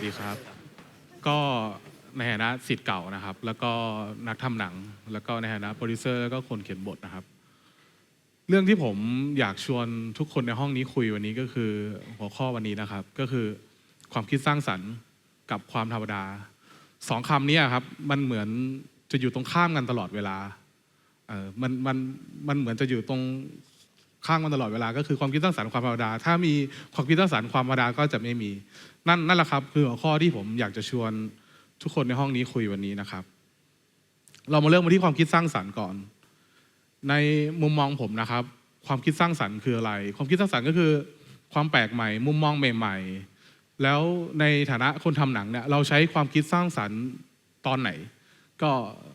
วัสดีครับ ก็ในฐานะสิทธิ์เก่านะครับ แล้วก็นักทำหนัง แล้วก็ในฐานะโปรดิวเซอร์แล้วก็คนเขียนบทนะครับ เรื่องที่ผมอยากชวนทุกคนในห้องนี้คุยวันนี้ก็คือหัวข้อวันนี้นะครับ ก็คือความคิดสร้างสรรค์กับความธรรมดาสองคำนี้ครับ มันเหมือนจะอยู่ตรงข้ามกันตลอดเวลาเออมันมันมันเหมือนจะอยู่ตรง ข้างกันตลอดเวลาก็คือความคิดสร้างสรรค์ความธรรมดา ถ้ามีความคิดสร้างสรรค์ความธรรมดาก็จะไม่มี นั่นนั่นแหละครับ คือหัวข้อที่ผมอยากจะชวนทุกคนในห้องนี้คุยวันนี้นะครับ เรามาเริ่มมาที่ความคิดสร้างสรรค์ก่อน ในมุมมองผมนะครับ ความคิดสร้างสรรค์คืออะไร ความคิดสร้างสรรค์ก็คือ ความแปลกใหม่ มุมมองใหม่ ๆ แล้วในฐานะคนทำหนังเนี่ยเราใช้ความคิดสร้างสรรค์ตอนไหน ก็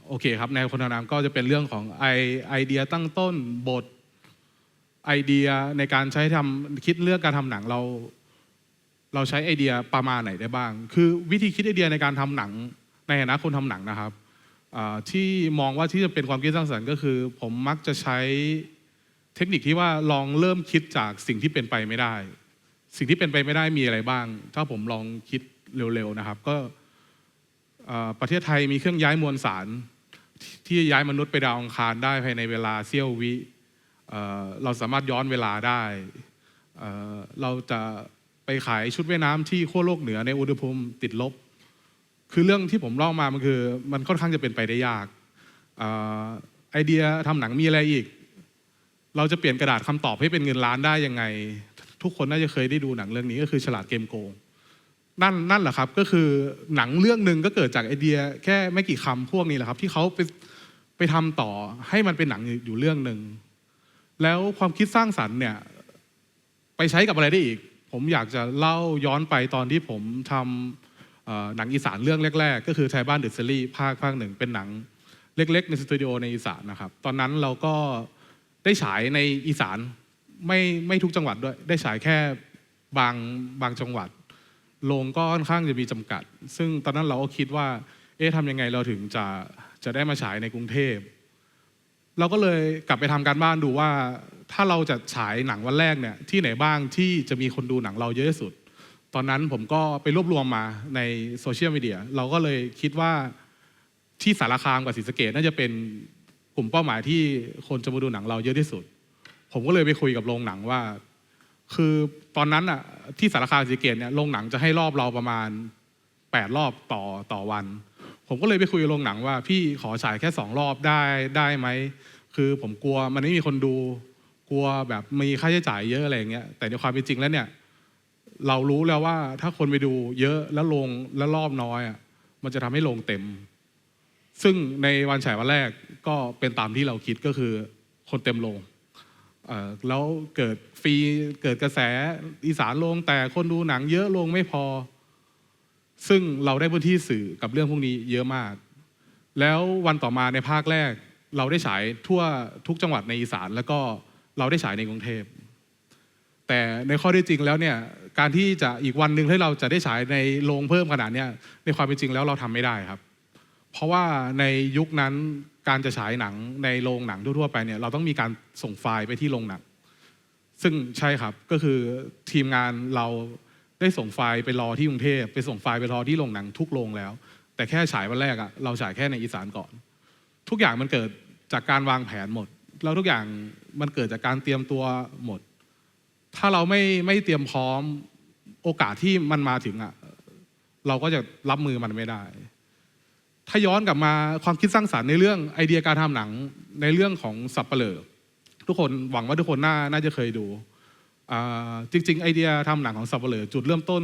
โอเคครับในคนทำหนังก็จะเป็นเรื่องของไอไอเดียตั้งต้นบท ไอเดียในการใช้ทำคิดเรื่องการทำหนังเรา เราใช้ไอเดียประมาณไหนได้บ้าง คือวิธีคิดไอเดียในการทำหนังในฐานะคนทำหนังนะครับที่มองว่าที่จะเป็นความคิดสร้างสรรค์ก็คือ ผมมักจะใช้เทคนิคที่ว่าลองเริ่มคิดจากสิ่งที่เป็นไปไม่ได้ สิ่งที่เป็นไปไม่ได้มีอะไรบ้าง ถ้าผมลองคิดเร็วๆนะครับ ก็ประเทศไทยมีเครื่องย้ายมวลสาร ที่ย้ายมนุษย์ไปดาวอังคารได้ภายในเวลาเสี้ยววิ เราสามารถย้อนเวลาได้ เราจะไปขายชุดว่ายน้ำที่ขั้วโลกเหนือในอุณหภูมิติดลบ คือเรื่องที่ผมเล่ามามันคือ มันค่อนข้างจะเป็นไปได้ยากไอเดียทำหนังมีอะไรอีก เราจะเปลี่ยนกระดาษคำตอบให้เป็นเงินล้านได้ยังไง ทุกคนน่าจะเคยได้ดูหนังเรื่องนี้ก็คือฉลาดเกมโกงนั่นนั่นแหละครับก็คือหนังเรื่องหนึ่งก็เกิดจากไอเดียแค่ไม่กี่คำพวกนี้แหละครับ ที่เขาไปไปทำต่อให้มันเป็นหนังอยู่เรื่องหนึ่ง แล้วความคิดสร้างสรรค์เนี่ยไปใช้กับอะไรได้อีก ผมอยากจะเล่าย้อนไปตอนที่ผมทำหนังอีสานเรื่องแรก ๆ ก็คือไทยบ้านเดอะซีรีส์ภาคภาคหนึ่งเป็นหนังเล็ก ๆ ในสตูดิโอในอีสานนะครับ ตอนนั้นเราก็ได้ฉายในอีสานไม่ไม่ทุกจังหวัดด้วย ได้ฉายแค่บางบางจังหวัดโรงก็ค่อนข้างจะมีจำกัด ซึ่งตอนนั้นเราก็คิดว่า เอ๊ะทำยังไงเราถึงจะจะได้มาฉายในกรุงเทพ เราก็เลยกลับไปทำการบ้านดูว่า ถ้าเราจะฉายหนังวันแรกเนี่ยที่ไหนบ้างที่จะมีคนดูหนังเราเยอะที่สุด ตอนนั้นผมก็ไปรวบรวมมาในโซเชียลมีเดียเราก็เลยคิดว่าที่สารคามกับศรีสะเกดน่าจะเป็นกลุ่มเป้าหมายที่คนจะมาดูหนังเราเยอะที่สุด ผมก็เลยไปคุยกับโรงหนังว่า คือตอนนั้นอะที่สารคามศรีสะเกดเนี่ยโรงหนังจะให้รอบเราประมาณ 8 รอบต่อต่อวัน ผมก็เลยไปคุยโรงหนังว่า พี่ขอฉายแค่สองรอบได้ได้ไหมคือผมกลัวมันไม่มีคนดู กลัวแบบมีค่าใช้จ่ายเยอะอะไรอย่างเงี้ยแต่ในความเป็นจริงแล้วเนี่ย เรารู้แล้วว่าถ้าคนไปดูเยอะแล้วลงแล้วรอบน้อยอะมันจะทำให้ลงเต็ม ซึ่งในวันฉายวันแรกก็เป็นตามที่เราคิดก็คือคนเต็มลงแล้วเกิดฟรีเกิดกระแสอีสานลงแต่คนดูหนังเยอะลงไม่พอ ซึ่งเราได้พื้นที่สื่อกับเรื่องพวกนี้เยอะมาก แล้ววันต่อมาในภาคแรก เราได้ฉายทั่วทุกจังหวัดในอีสาน แล้วก็เราได้ฉายในกรุงเทพ แต่ในข้อที่จริงแล้วเนี่ยการที่จะอีกวันหนึ่งให้เราจะได้ฉายในโรงเพิ่มขนาดเนี้ยในความเป็นจริงแล้วเราทำไม่ได้ครับ เพราะว่าในยุคนั้นการจะฉายหนังในโรงหนังทั่วๆไปเนี่ยเราต้องมีการส่งไฟล์ไปที่โรงหนังซึ่งใช่ครับก็คือทีมงานเรา ได้ส่งไฟล์ไปรอที่กรุงเทพไปส่งไฟล์ไปรอที่โรงหนังทุกโรงแล้ว แต่แค่ฉายวันแรกอะเราฉายแค่ในอีสานก่อน ทุกอย่างมันเกิดจากการวางแผนหมด แล้วทุกอย่างมันเกิดจากการเตรียมตัวหมด ถ้าเราไม่ไม่เตรียมพร้อมโอกาสที่มันมาถึงอะเราก็จะรับมือมันไม่ได้ ถ้าย้อนกลับมาความคิดสร้างสรรค์ในเรื่องไอเดียการทำหนังในเรื่องของสับเปลือทุกคนหวังว่าทุกคนน่าน่าจะเคยดู จริง ๆ ไอเดียทำหนังของสับเปลือจุดเริ่มต้น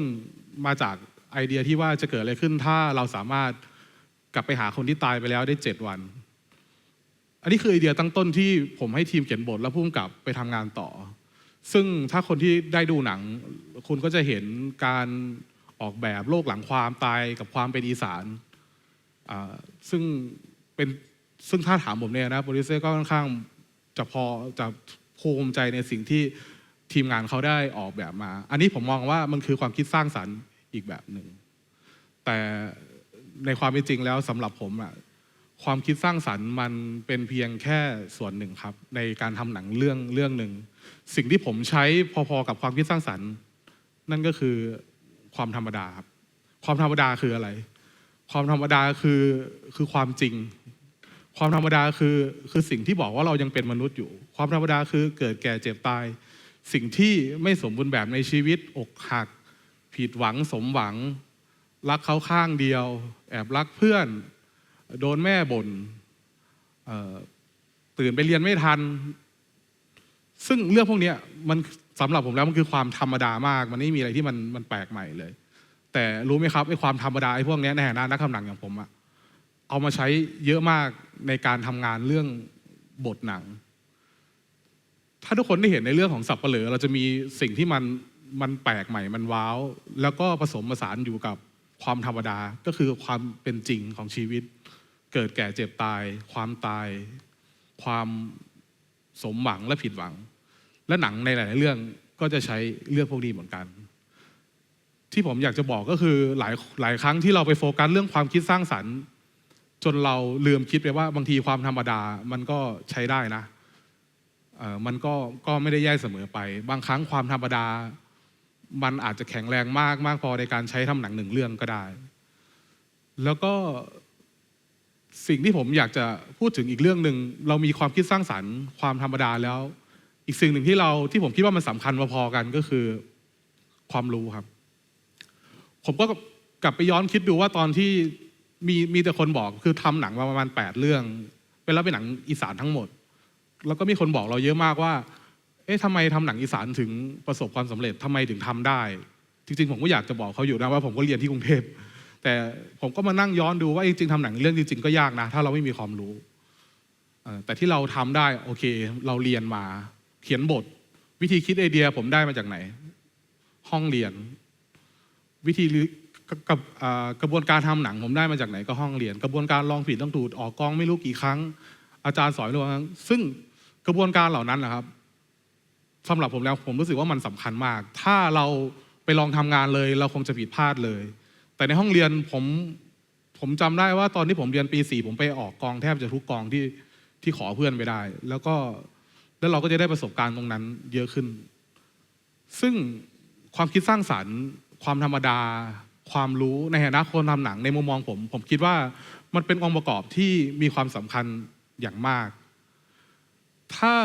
มาจากไอเดียที่ว่าจะเกิดอะไรขึ้นถ้าเราสามารถกลับไปหาคนที่ตายไปแล้วได้เจ็ดวัน อันนี้คือไอเดียตั้งต้นที่ผมให้ทีมเขียนบทและพุ่มกับไปทำงานต่อ ซึ่งถ้าคนที่ได้ดูหนัง คุณก็จะเห็นการออกแบบโลกหลังความตายกับความเป็นอีสานซึ่งเป็นซึ่งถ้าถามผมเนี่ยนะโปรดิวเซอร์ก็ค่อนข้างจะพอจะภูมิใจในสิ่งที่ ทีมงานเขาได้ออกแบบมา อันนี้ผมมองว่ามันคือความคิดสร้างสรรค์อีกแบบหนึ่ง แต่ในความเป็นจริงแล้วสำหรับผมอะความคิดสร้างสรรค์มันเป็นเพียงแค่ส่วนหนึ่งครับ ในการทำหนังเรื่องเรื่องหนึ่ง สิ่งที่ผมใช้พอๆกับความคิดสร้างสรรค์ นั่นก็คือความธรรมดาครับ ความธรรมดาคืออะไร ความธรรมดาคือคือความจริง ความธรรมดาคือคือสิ่งที่บอกว่าเรายังเป็นมนุษย์อยู่ ความธรรมดาคือเกิดแก่เจ็บตาย สิ่งที่ไม่สมบูรณ์แบบในชีวิต อกหัก ผิดหวังสมหวัง รักเขาข้างเดียว แอบรักเพื่อน โดนแม่บ่นเอ่อตื่นไปเรียนไม่ทัน ซึ่งเรื่องพวกนี้มันสำหรับผมแล้วมันคือความธรรมดามาก มันไม่มีอะไรที่มันมันแปลกใหม่เลย แต่รู้ไหมครับไอ้ความธรรมดาไอ้พวกนี้ในฐานะนักทำหนังอย่างผมอะเอามาใช้เยอะมากในการทำงานเรื่องบทหนัง ถ้าทุกคนได้เห็นในเรื่องของสับเปลือเราจะมีสิ่งที่มันมันแปลกใหม่มันว้าว แล้วก็ผสมผสานอยู่กับความธรรมดาก็คือความเป็นจริงของชีวิต เกิดแก่เจ็บตาย ความตาย ความสมหวังและผิดหวัง และหนังในหลาย ๆ เรื่องก็จะใช้เรื่องพวกนี้เหมือนกัน ที่ผมอยากจะบอกก็คือหลายหลายครั้งที่เราไปโฟกัสเรื่องความคิดสร้างสรรค์ จนเราลืมคิดไปว่าบางทีความธรรมดามันก็ใช้ได้นะ มันก็ก็ไม่ได้แย่เสมอไป บางครั้งความธรรมดา มันอาจจะแข็งแรงมากมากพอในการใช้ทำหนังหนึ่งเรื่องก็ได้ แล้วก็สิ่งที่ผมอยากจะพูดถึงอีกเรื่องหนึ่งเรามีความคิดสร้างสรรค์ความธรรมดาแล้ว อีกสิ่งหนึ่งที่เราที่ผมคิดว่ามันสำคัญพอๆกันก็คือความรู้ครับ ผมก็กลับไปย้อนคิดดูว่าตอนที่มีมีแต่คนบอกคือทำหนังมาประมาณ 8 เรื่องเป็นแล้วเป็นหนังอีสานทั้งหมด แล้วก็มีคนบอกเราเยอะมากว่า เอ๊ะทำไมทำหนังอีสานถึงประสบความสำเร็จทำไมถึงทำได้ จริงๆ ผมก็อยากจะบอกเขาอยู่นะว่าผมก็เรียนที่กรุงเทพ แต่ผมก็มานั่งย้อนดูว่าจริงๆทำหนังเรื่องจริงๆก็ยากนะ ถ้าเราไม่มีความรู้ แต่ที่เราทำได้โอเค เราเรียนมา เขียนบท วิธีคิดไอเดีย ผมได้มาจากไหน ห้องเรียน วิธีกับกระบวนการทำหนังผมได้มาจากไหนก็ห้องเรียน กระบวนการลองผิดต้องถูกออกกองไม่รู้กี่ครั้ง อาจารย์สอนรู้ครั้งซึ่ง กระบวนการเหล่านั้นนะครับสำหรับผมแล้วผมรู้สึกว่ามันสำคัญมาก ถ้าเราไปลองทำงานเลย เราคงจะผิดพลาดเลย แต่ในห้องเรียนผมผมจำได้ว่าตอนที่ผมเรียนปีสี่ผมไปออกกองแทบจะทุกกองที่ที่ขอเพื่อนไปได้ แล้วก็แล้วเราก็จะได้ประสบการณ์ตรงนั้นเยอะขึ้น ซึ่งความคิดสร้างสรรค์ ความธรรมดา ความรู้ในฐานะคนทำหนังในมุมมองผม ผมคิดว่ามันเป็นองค์ประกอบที่มีความสำคัญอย่างมาก ถ้า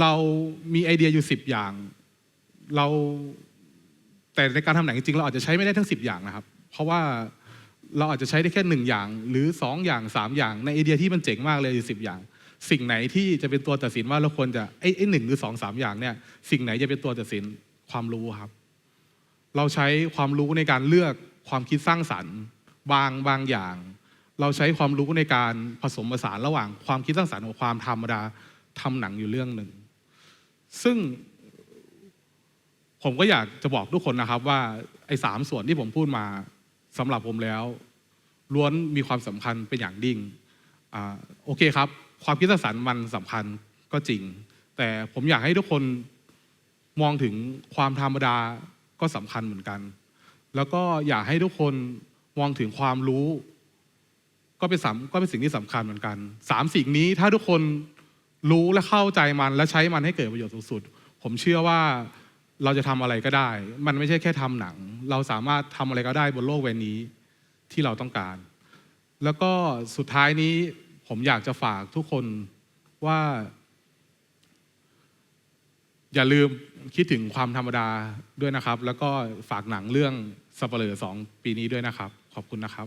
เรามีไอเดียอยู่สิบอย่าง เราแต่ในการทำหนังจริงๆเราอาจจะใช้ไม่ได้ทั้งสิบอย่างนะครับ เพราะว่าเราอาจจะใช้ได้แค่หนึ่งอย่าง หรือสองอย่างสามอย่าง ในไอเดียที่มันเจ๋งมากเลยอยู่สิบอย่าง สิ่งไหนที่จะเป็นตัวตัดสินว่าเราควรจะไอ้ไอ้หนึ่งหรือสองสามอย่างเนี่ยสิ่งไหนจะเป็นตัวตัดสินความรู้ครับ เราใช้ความรู้ในการเลือกความคิดสร้างสรรค์บางบางอย่าง เราใช้ความรู้ในการผสมผสานระหว่างความคิดสร้างสรรค์กับความธรรมดา ทำหนังอยู่เรื่องหนึ่ง ซึ่ง ผมก็อยากจะบอกทุกคนนะครับว่า ไอ้สามส่วนที่ผมพูดมาสำหรับผมแล้ว ล้วนมีความสำคัญเป็นอย่างยิ่งอ่าโอเคครับ ความคิดสร้างสรรค์มันสำคัญก็จริง แต่ผมอยากให้ทุกคนมองถึงความธรรมดาก็สำคัญเหมือนกัน แล้วก็อยากให้ทุกคนมองถึงความรู้ ก็เป็นสก็เป็นสิ่งที่สำคัญเหมือนกันสามสิ่งนี้ถ้าทุกคน รู้และเข้าใจมันและใช้มันให้เกิดประโยชน์สูงสุด ผมเชื่อว่าเราจะทำอะไรก็ได้ มันไม่ใช่แค่ทำหนัง เราสามารถทำอะไรก็ได้บนโลกใบนี้ที่เราต้องการ แล้วก็สุดท้ายนี้ผมอยากจะฝากทุกคนว่า อย่าลืมคิดถึงความธรรมดาด้วยนะครับ แล้วก็ฝากหนังเรื่องสัปเหร่อสองปีนี้ด้วยนะครับ ขอบคุณนะครับ